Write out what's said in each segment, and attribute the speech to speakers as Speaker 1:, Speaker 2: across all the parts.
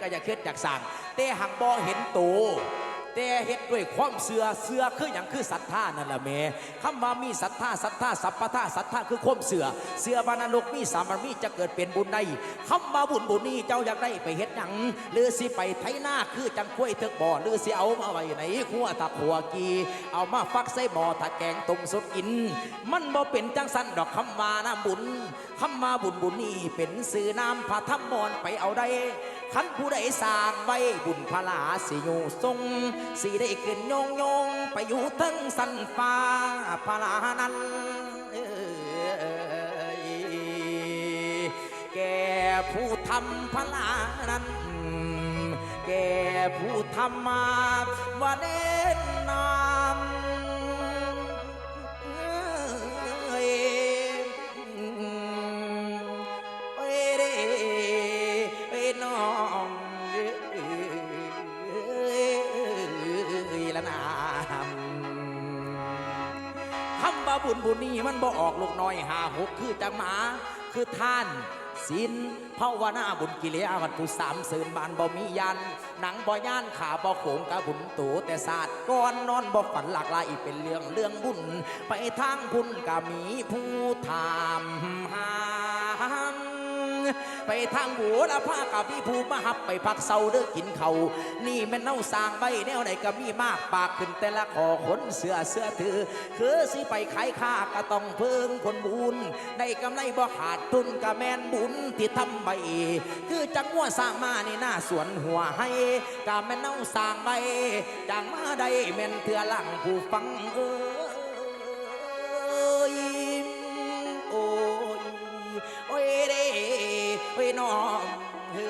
Speaker 1: ก็อยาเฮ็ดอยากสั่งแต่หังบ่เห็นโตวแต่เฮ็ดด้วยความเสือเสือคืออย่างคือศรัทธานั่นล่ะแม่คำว่ามีศรัทธาศรัทธาสัพพทาศรัทธาคือความเสือเสือบานรกมีสามบารมีจะเกิดเป็นบุญได้คำว่าบุญบุญนี้เจ้าอยากได้ไปเฮ็ดหยังหรือสิไปไถนาคือจังกล้วยเถกบ่อหรือสิเอามาไว้ไหนขัวตะขัวกีเอามาฟักใส่บ่อถ้าแกงต้มสดกิน มันบ่เป็นจังสันดอกคำว่านะบุญคำว่าบุญบุญนี้เป็นสื่อน้ำพระธรรมมอนไปเอาได้ ขันผู้ใดสร้างไว้บุญพลาสิอยู่ทรงสิได้ขึ้นโยงโยงไปอยู่ทั้งสันฟ้าพลานั้นแก่ผู้ทำพลานั้นแก่ผู้ทำมาว่าเด่นนาม บุญบุญนี่มันบ่ออกลูกน้อยหาหกคือจังหมาคือท่านศีลภาวนาบุญกิเลอาวัตถุสามเสริญบานบ่มียัน หนังบ่ย่านขาบ่โขงกะบุญตูแต่ศาสตร์ก้อนนอนบ่ฝันหลากหลายเป็นเรื่องเรื่องบุญ ไปทางบุญกะมีผู้ถามหา ไปทางบัวละผ้ากับพี่ภูมาหับไปพักเศร้าเด้อกินเขานี่แม่นเน่าสร้างใบแนวไหนก็มีมากปากขึ้นแต่ละคอขนเสื้อเสื้อถือ คือสิไปขายข้าก็ต้องเพิ่งคนบุญได้กำไรบ่ขาดทุนกะแมนบุญที่ทำใบคือจังว่าสร้างมาในหน้าสวนหัวให้กะแม่นเน่าสร้างใบจังมาได้แม่นเถื่อหลังผู้ฟังเอ้ย โอ้ยน้องเฮ้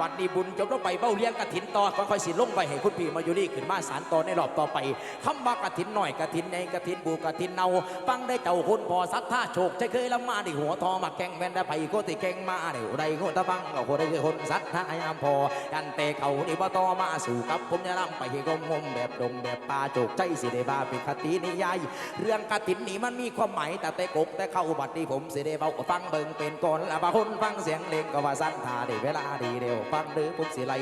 Speaker 1: บัดนี้บุญจบแล้วไปเบ้าเลี้ยงกระถินต่อค่อยๆสิลงไปให้คุณพี่มาอยู่นี่ขึ้นมาสารต่อในรอบต่อไปคำว่ากระถินหน่อยกระถินในกระถินบูกระถินเนาฟังได้เจ้าคุณพอสัทธาโชคใช่เคยละมาได้หัวทอมาแข่งแม่นได้ไผโคติแข่งมาเดี๋ยวใดโคตะฟังก็โคได้คนสัทธายามพอยันเตะเขานี่บ่ต่อมาสู่กับผมจะนำไปให้กมงมแบบดงแบบป่าโจกใจสิได้บ้าเป็นคตินิยายเรื่องกระถินนี่มันมีความหมายแต่แต่กกแต่เข้าบัดนี้ผมสิได้เบาฟังเบิ่งเป็นก่อนละบาคนฟังเสียงเลงก็ว่าสั้นทาได้เวลาดีเดียวฟังเด้อผมสิไล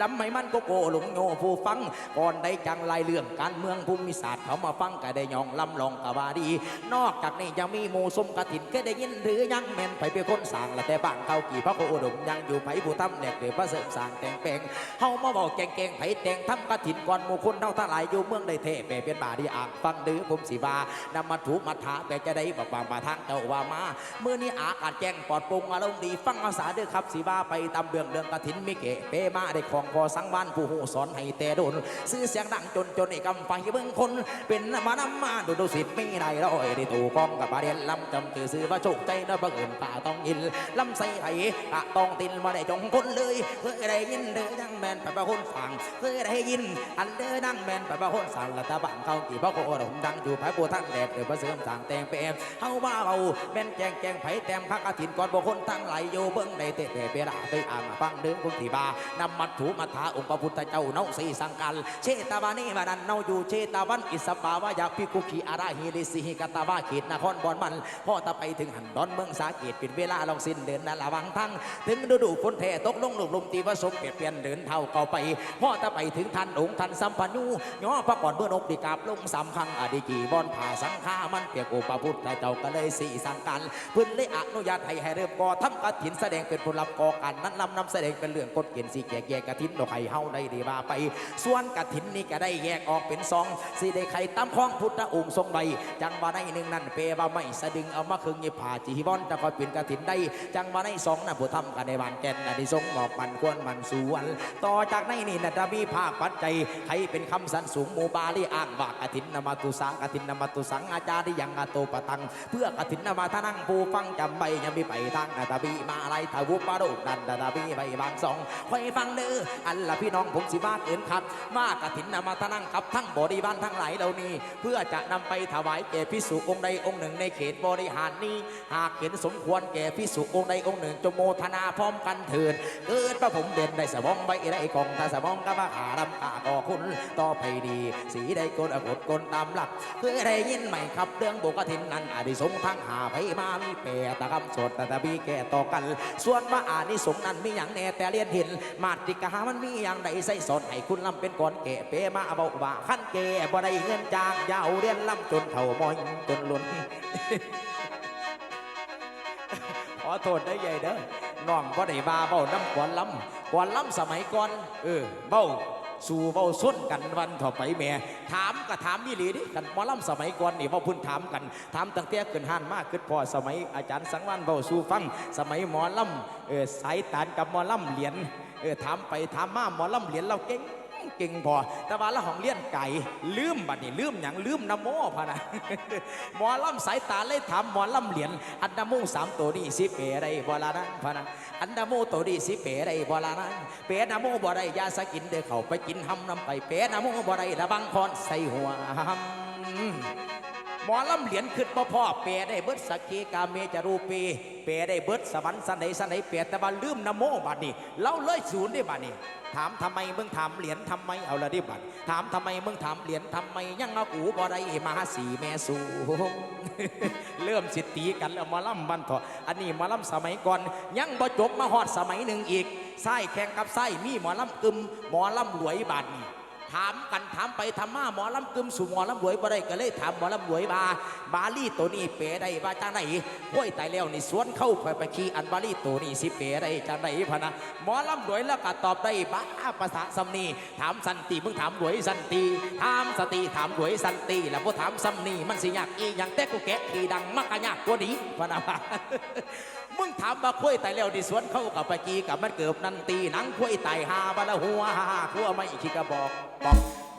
Speaker 1: ลำให้มันโกโก้หลงโยผู้ฟังก่อนได้จังไลเรื่องการเมืองภูมิศาสตร์เขามาฟังก็ได้ยองลำลองกะว่าดี นอกจากนี้ยังมีหมูสมกระถินก็ได้ยินหรือยังแม่นไปเป็นคนสั่งละแต่บางเขากี่พระโคอุดมยังอยู่ไผผู้ทำแหนกเดือพระเสริมสร้างแต่งแปลงเฮามาบอกแกงแกงไผแต่งทำกระถินก่อนหมู่คนเท่าทั้งหลายอยู่เมืองได้เทแปเป็นบาดีอ่างฟังเดือผมสิบานำมาถูมาถาแปลจะได้บอกว่ามาทางเจ้าว่ามาเมื่อนี้อากาศแจ้งปลอดโปร่งอารมณ์ดีฟังภาษาเด้อครับสิบาไปตามเรื่องเรื่องกระถินมิเกะเปมาได้ของพอสังวานผู้หูสอนให้แต่โดนซื้อเสียงดังจนจนไอ้กำไฟเบิ่งคน เป็นมานำมาดูดูสิไม่ได้ร้อยได้ตู่กองกับประเด็นลำจำจือซื้อว่าโชคใจนะบังเอิญป่าต้องยินลำใส่ไห้กะต้องตินมาได้จงคนเลยเคยได้ยินเด้อยังแมนไปบางคนฟังเคยได้ยิน อันเด้อนั่งแมนไปบางคนสั่งละตาบังเขากี่พ่อโคดมดังอยู่พายบัวทั้งแดดเดี๋ยวพระเสริมสั่งแตงเปรมเฮาบ้าเบาแม่นแจงแจงไผ่แต้มพักอาทินก่อนบ่คนตั้งไหลอยู่เบิ่งได้เตะเตะเปราไปอ่างฟังเด้อคุณทีบานำมัดถูมัทาองค์พระพุทธเจ้าเนาสีสังกัลเชตวานีมานันเนาอยู่เชตวันอิสปาวายาพิกุขีอาราฮิริสิหิกตาวาเขตนครบอนมันพ่อตะไปถึงหันดอนเมืองสาเกตเป็นเวลาลองสิ้นเดินนั่นระวังทั้งถึงฤดูฝนแท้ตกลงหลุมลุมตีวสมเปลี่ยนเปลี่ยนเดินเท่าเก่าไปพ่อตะไปถึงทันองค์ทันสัมปัญญูย่อพระก่อนเมื่อนกดีกาบลงสามครั้งอดีกีบอนผ่าสังฆามันเปียกโอปพุทธเจ้าก็เลยสี่สังกันพื้นเลยอนุญาตให้ให้เริ่มก่อทำกฐินแสดงเป็นผลลัพธ์ก่อกันนั้นลำนำแสดงเป็นเรื่องกฎเกณฑ์สีแก่แก่กฐินดอกไข่เฮาได้ดีว่าไป ส่วนกฐินนี่ก็ได้แยกออกเป็นสองสีได้ไข่ตามข้องพุทธองค์ทรงใบจังว่าในหนึ่งนั้นเปว่าไม่สะดึงเอามาคึงยิผ่าจีบอนจะคอยเป็นกฐินได้ จังว่าในสองนั้นผู้ทำกันในบานแก่นน่ะได้ทรงหมอบมันควรมันสวน ต่อจากในนี่น่ะจะมีภาคปัจจัยใครเป็นคำสันสูงมูบาลีอ้างว่ากฐินนมาตุสังกฐินนมาตุสังอาจารย์ที่ยังอาโตปะตัง เพื่อกฐินนมาทานังผู้ฟังจำใบยังมีไปทางนาตาบีมาอะไรทาวุปารุดันนาตาบีใบบางสองคอยฟังเด้ออันละพี่น้องผมสิว่าเกินครับมากระถินนำมาทนั่งกับ ทั้งบริบาลทั้งหลายเหล่านี้ เพื่อจะนำไปถวายแก่พิสุองค์ใดองค์หนึ่งในเขตบริหารนี้ หากเห็นสมควรแก่พิสุองค์ใดองค์หนึ่งจงโมทนาพร้อมกันเถิดเกิดพระผมเด่นได้สะบองใบได้กองถ้าสะบองก็ว่าอาดำอาก่อคุณต่อไปดี สีได้กลอกดกลตามหลักเคยได้ยินไหมครับเรื่องโบกฐินนั้นอดิสงส์ทั้งหาไปมามีแปรตะคำสดตะตะบีแก่ต่อกัน ส่วนว่าอานิสงส์นั้นมีอย่างแน่แต่เลียนหิน มาติกามันมีอย่างใดใส่สอนให้คุณลำเป็นก่อนเกะเปมาเบาว่าขั้นเกะบ่ได้เงินจากยาวเรียนลำจนเท่ามอยจนล้นขอโทษได้ใหญ่เด้อน้องบ่ได้บาเบ้าน้ำกวนล้ำกวนล้ำสมัยก่อนเออเบ้า สู่เบ้าส้นกันวันต่อไปแม่ ถามก็ถามมิลีดิกันมอล่ำสมัยก่อนนี่เว่าพุ่นถามกัน ถามตั้งแต่เกินห้านมากขึ้นพอสมัยอาจารย์สังวันเบ้าสู่ฟัง สมัยหมอล้ำเออสายตานกับหมอล่ำเหรียญเออถามไปถามมาหมอล่ำเหรียญเราเก่ง เก่งพอ แต่ว่าละของเลี้ยนไก่ลืมบัดนี้ลืมอย่างลืมนโมพะนะหมอลำสายตาเลยถามหมอลำเหรียญอันนโมสามตัวนี้สิเปรไรบ่ละนั้นพะนะอันนโมตัวนี้สิเปรไรบ่ละนั้นเปรนโมบ่ได้ยาสกินเด้อเขาไปกินหำนำไปเปรนโมบ่ได้ละบังคอนใส่หัวหำ หมอลำเหรียญขึ้นพ่อพ่อเปรได้เบิดสกีกาเมจารูปีเปรได้เบิดสวรรค์สันไหนสันไหนเปรแต่ว่าลืมนโมบัดนี้เล่าเลยศูนย์ได้บัดนี้ถามทำไมมึงถามเหรียญทำไมเอาละดิบัดถามทำไมมึงถามเหรียญทำไมยังเอาอูบ่ได้มาสีแม่สูงเริ่มสิตีกันแล้วมอลำบันเถออันนี้มอลำสมัยก่อนยังบ่จบมาฮอดสมัยหนึ่งอีกไส้แข่งกับไส้มีหมอลำกึมหมอลำรวยบาดนี้ ถามกันถามไปถามมาหมอลำกึมสู่หมอลำรวยบ่ได้ก็เลยถามหมอลำรวยบาบาลีตัวนี้เป๋ได้บาจังไหนห้วยตายแล้วนี่สวนเข้าไปไปขี่อันบาลีตัวนี้สิเป๋ได้จังไหนพะนะหมอลำรวยแล้วก็ตอบได้บ้าภาษาสำนีถามสันติมึงถามรวยสันติถามสติถามรวยสันติแล้วพอถามสำนีมันสิยากอีหยังแต่กูแกะขี่ดังมักกะยากกว่านี้พะนะ มึงถามมาคุ้ยตายแล้วดิสวนเข้ากับปะกีกับมันเกือบนันตีหนังคุ้ยตายหาบาละหัวหาขัวไม่ขี้กระบอกบอก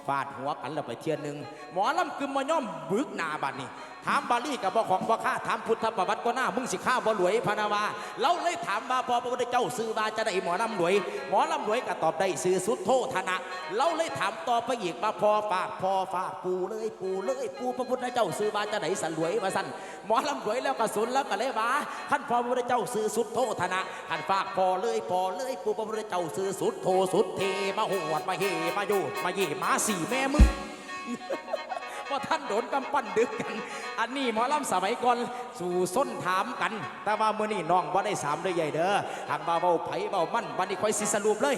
Speaker 1: ฟาดหัวกันแล้วไปเทียนหนึ่งหมอลำกึมมาย่อมบึกหนาบัดนี้ ถามบาลีกับบ่ของบ่ค่าถามพุทธประวัติก็หน้ามึงสิข้าบ่รวยพนาวาเราเลยถามว่าพอพระพุทธเจ้าซื้อว่าจะได้หมอลำรวย หมอลำรวยก็ตอบได้ซื้อสุดโทธนะ เราเลยถามต่อไปอีกว่าพอฝากพอฝากปูเลยปูเลยปูพระพุทธเจ้าซื้อว่าจะได้สันรวยมาสั่นหมอลำรวยแล้วก็สุนแล้วก็เลยว่าท่านพอพระพุทธเจ้าซื้อสุดโทธนะท่านฝากพอเลยพอเลยปูพระพุทธเจ้าซื้อสุดโทสุดเทมาหวดมาเฮมาโยมาเยมาสี่แม่มึง ว่าะท่านโดนกำปั้นดึกกัน อันนี้หมอลำสมัยก่อนสู่ส้นถามกัน แต่ว่ามื่อนี้น้องว่าได้สามเลยใหญ่เด้อทางบาเบาไผเบามั่นบันนี้คอยสิสรุปเลย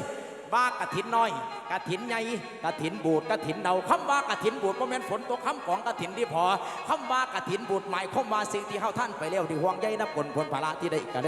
Speaker 1: ว่ากระถินน้อยกระถินใหญ่กระถินบูดกระถินเนาคำว่ากระถินบูดบ่แม่นฝนตกคำของกระถินที่พอคำว่ากระถินบูดหมายความว่าสิ่งที่เฮาท่านไปแล้วที่ห่วงใยนับผลผลภาระที่ได้กระ